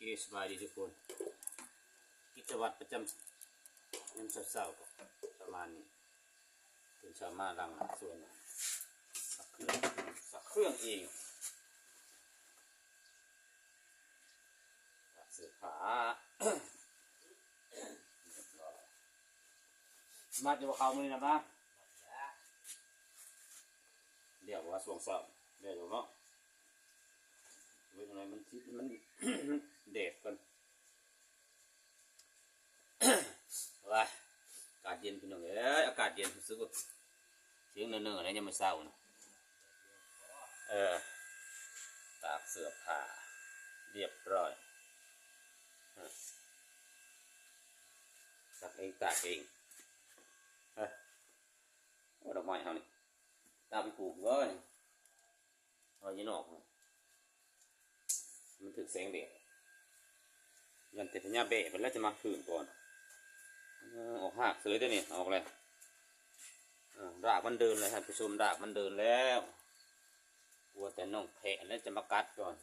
เคสบายดีทุกคน กิจวัตรประจำยามเช้าๆก็ประมาณนี้ตื่นเช้ามาล้างหน้าส่วนสักเครื่องสักเครื่องเองตัดเสื้อผ้ามาจะว่าเขามือนะบ้าเดี๋ยวว่าสวงสอบเดี๋ยวเนาะ ว้ยทำไมมันชิดมันเด็กกันว้าอากาศเย็นพี่น้องเอ้ยอากาศเย็นรู้สึกว่าเสียงเนิ่นๆอะไรยังไม่เศร้านะเออตากเสื้อผ้าเรียบร้อยฮะซักเองตากเองเฮ้ยเอาดอกไม้เอานี่ตาไปปลูกก็นี่เอายีนอกนี่มันถึก แสงแดดยันแต่พญาเบะไปแล้วจะมาคืนก่อนออกหักเสยตัวนี่ออกเลยอ่ารากมันเดินเลยครับผู้ชมรากมันเดินแล้วกลัวแต่น้องแผลแล้วจะมากัดก่อน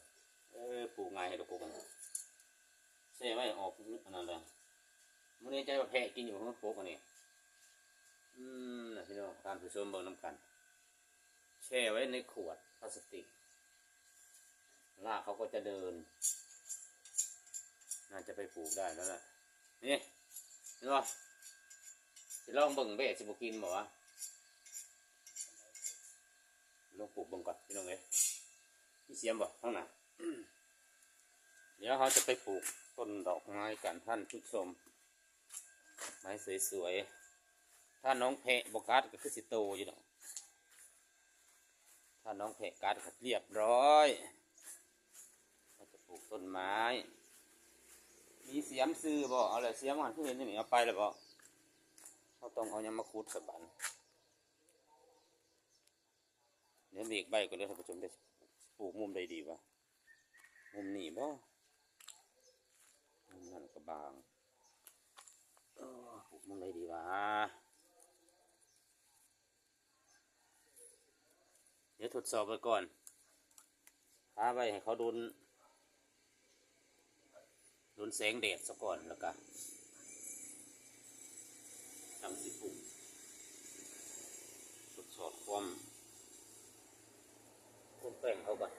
เออปลูกไงให้เราปลูกกันเซ่ไว้ออกอันนั้นเลยมื่อนี้ใจว่าแผลกินอยู่ข้างปลูกอันนี้อืมนะพี่น้องการผู้ชมเบิ่งน้ำกันแช่ไว้ในขวดพลาสติก รากเขาก็จะเดิน น่าจะไปปลูกได้แล้วล่ะ นี่เนาะสิลองเบิ่งเบะสิบกินบ่วะลองปลูกเบิ่งก่อนพี่น้องเอ้ยมีเสียมบ่ข้างหน้าเดี๋ยวเขาจะไปปลูกต้นดอกไม้กันท่านผู้ชม ไม้สวยๆ ถ้าน้องแพะบกัดก็คือสิโตอยู่เนาะถ้าน้องแพะกัดก็เรียบร้อย ต้นไม้ มีเสียมซื้อบ่เอาเลยเสียมมันที่เห็นนี่เอาไปแล้วบ่เขาต้องเอายังมาคูดสบันเดี๋ยวเด็กใบก็เดี๋ยท่านผู้ชมได้ปลูกมุมใดดีวะมุมนี้บ่มุมนั่นก็บางปลูกมุมใดดีวะเดี๋ยวทดสอบไปก่อนพาไปให้เขาดูน โดนแสงแดดซะก่อนแล้วก็จังสิปลูกทดสอบความความแป้งเขาก่อน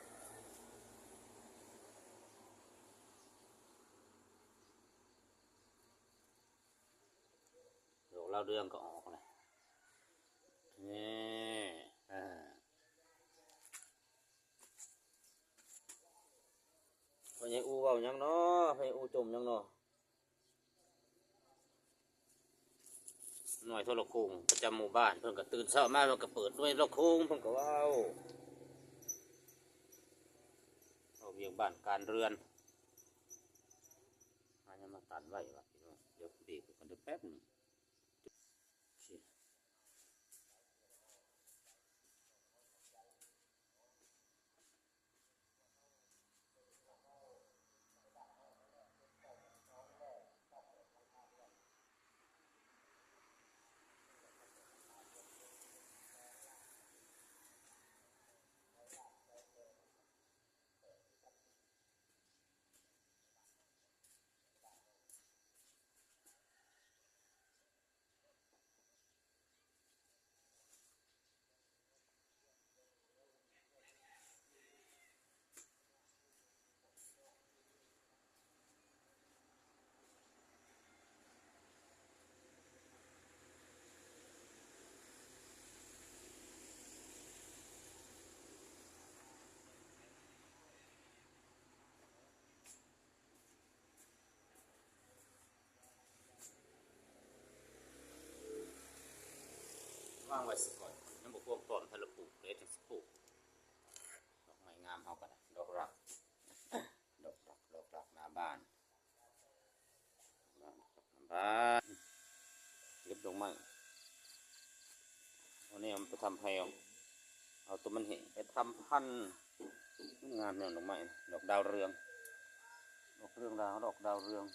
เดี๋ยวเล่าเรื่องก็ออกเลยเนี่อ่า พญายอูเว้าหยังเนาะพญายอูจมหยังเนาะหน่วยโทรโคงประจำหมู่บ้านเพิ่นก็ตื่นเช้ามาเพิ่นก็เปิดด้วยโทรโคงเพิ่นก็เว้าเอาเวียงบ้านการเรือนมายังมาตันไว้วะพี่น้องเดี๋ยวเบรกกันเดี๋ยวแป๊บหนึงางไว้สักก่อนน้ำบกพวกต้นทะลุปลูกเลยถึงสิปลูกดอกไม้งามเฮากันดอกรัก ดอกรักดอกรักหน้าบ้านหน้าบ้านเก็บดอกไม้วันนี้เอาไปทำให้เอาตัวมันเห็นไปทำพันงามเนี่ยดอกไม้นะดอกดาวเรือง ดอกเรืองดาวดอกดาวเรือง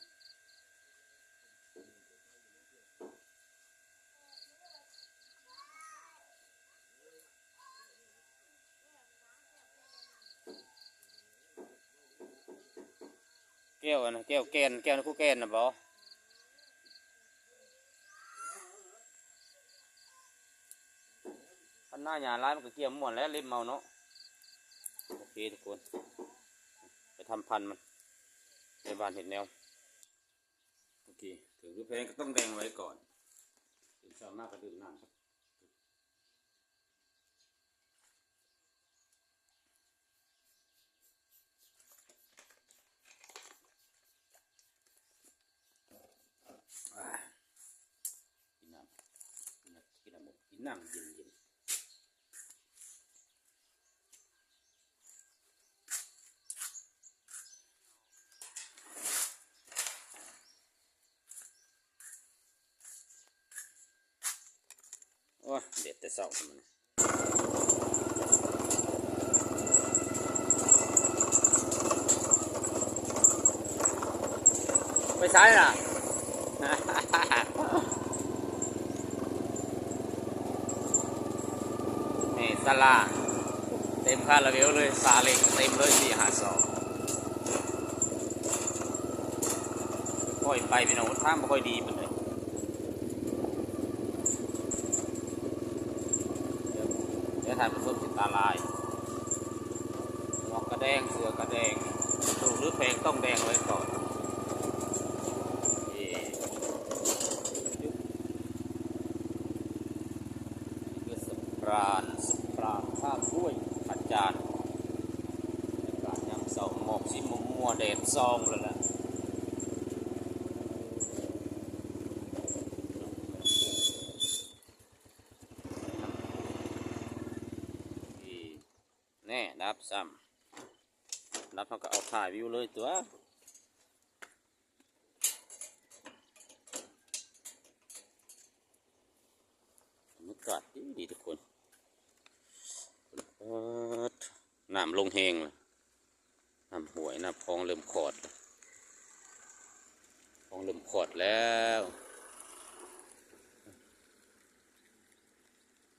ก้วอันะแก้วแกนแก้วคู่แกนนะบอพันหน้าหยาร้ายมันก็เกี่ยวม่วนแล้วเล่มเมาเนาะโอเคทุกคนไปทำพันมันในบ้านเห็นแนวโอเคถึงรูปแพงก็ต้องแดงไว้ก่อนถึงสามากระดื่มน้ำครับ อ่ากินน้ำกินน้ำกิ นน้ำหมดกินน้ำเย็นเย็นโอ้เด็ดแต่เศร้าทำไมไปใช้ล่ะ ตลาเต็มคาราเบลเลยซาเล็งเต็มเลยสี่หาสองค่อยไปพี่น้องท่างไม่ค่อยดีเหมือนยวเดี๋ยวถ่ายผสมสิตาลายหมวกกระแดงเสือกระแดงถูกหรือแพงต้องแดงไว้ก่อนนี่ คือสปรานสปรานข้ามด้วยอาจารย์อากาศยังเศร้าหมอกสีมัวมัวๆแดด ซองแล้วล่ะแน่ดับซ้ำดับเขาก็เอาถ่ายวิวเลยตัวบรรยากาดดีทุกคนน้ำลงแหงเลย น้ำหวยน้ำพองเริ่มขอดพองเริ่มขอดแล้ว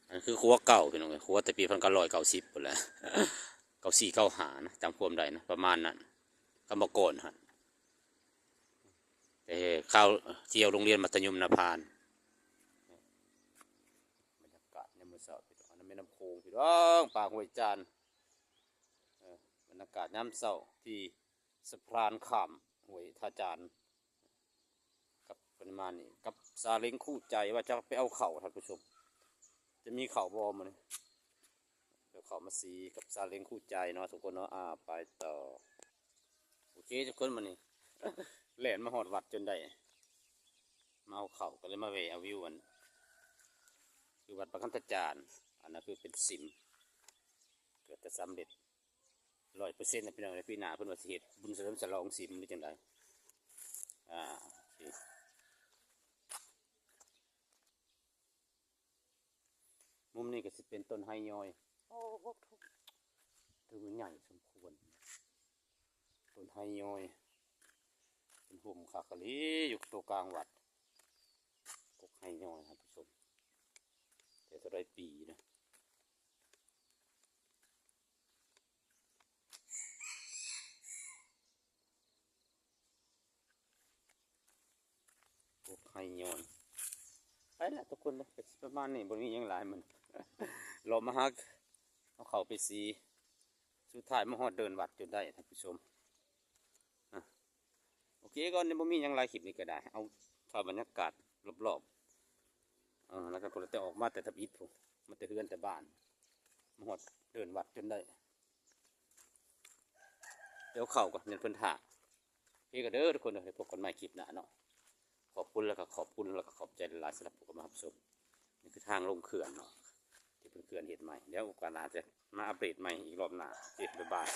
อันคือคัวเก่าพี่น้องเอ้ยครัวแต่ปีพันเก้าร้อยเก้าสิบหมดแล้วเก้าสี่เก้าหานะจำความได้นะประมาณนั้นกำมะโกนฮะแต่ข้าวเจียวโรงเรียนมัธยมนาพานบรรยากาศในมือสาร์พี่น้องนนั้นแม่น้ำโขงพี่น้องปากห้วยจาน รรยากาศน้ำเสาร์ที่สะพานขามหวยท่าจานกับปริมาณนี้กับซาเล้งคู่ใจว่าจะไปเอาเข่าท่านผู้ชม จะมีเข่าบอมันยเดี๋ยวเข่ามาสีกับซาเล้งคู่ใจเนาะทุกคนเนาะอ่าไปต่อโอเคทุกคนมันนี่แหลนมาหอดวัดจนได้มาเอาเข่าก็เลยมาเวเอาวิวอันคือวัดประคันตจารย์อันนั้นคือเป็นสิม เกิดจะสำเร็จ ร้อยเปอร์เซ็นต์นะพี่น้องในปีหน้าเพิ่นว่าสิเฮ็ดบุญเสริมฉลองสิมหรือจังไดอ่าโอเคมุมนี้ก็สิเป็นต้นไฮยอยโอ้โหถือว่าใหญ่สมควรต้นไฮยอยเป็นหุ่มคากะลีอยู่ตัวกลางวัดกกไฮยอยครับผู้ชมแต่จะได้ปีนะ พวกไฮยนไปละทุกคนเลยประมาณนี้บนนี้ยังหลายมันรอมาฮักเอาเขาไปสีสุดท้ายมาฮอดเดินวัดจนได้ท่านผู้ชมอโอเคก่อนนี่บ่มีหยังหลายคลิปนี้ก็ได้ เอาถ่ายบรรยากาศรอบๆอ่าแล้วก็คนละแต่ออกมาแต่ทับอิฐผมมาแต่เฮือนแต่บ้านมาหอดเดินวัดจนได้ เดี๋ยวเข่าก่อนเงินเพิ่นถาพี่ก็เด้อทุกคนเดี๋ยพบกันใหม่คลิปหน้าเนาะ ขอบคุณแล้วก็ขอบคุณแล้วก็ขอบใจหลายสำหรับผู้เข้ามารับชมนี่คือทางลงเขื่อนเนาะที่เป็นเขื่อนเห็ดใหม่เดี๋ยวโอกาสหน้าจะมาอัปเดตใหม่อีกรอบหน้าเจ็ดบ๊ายบาย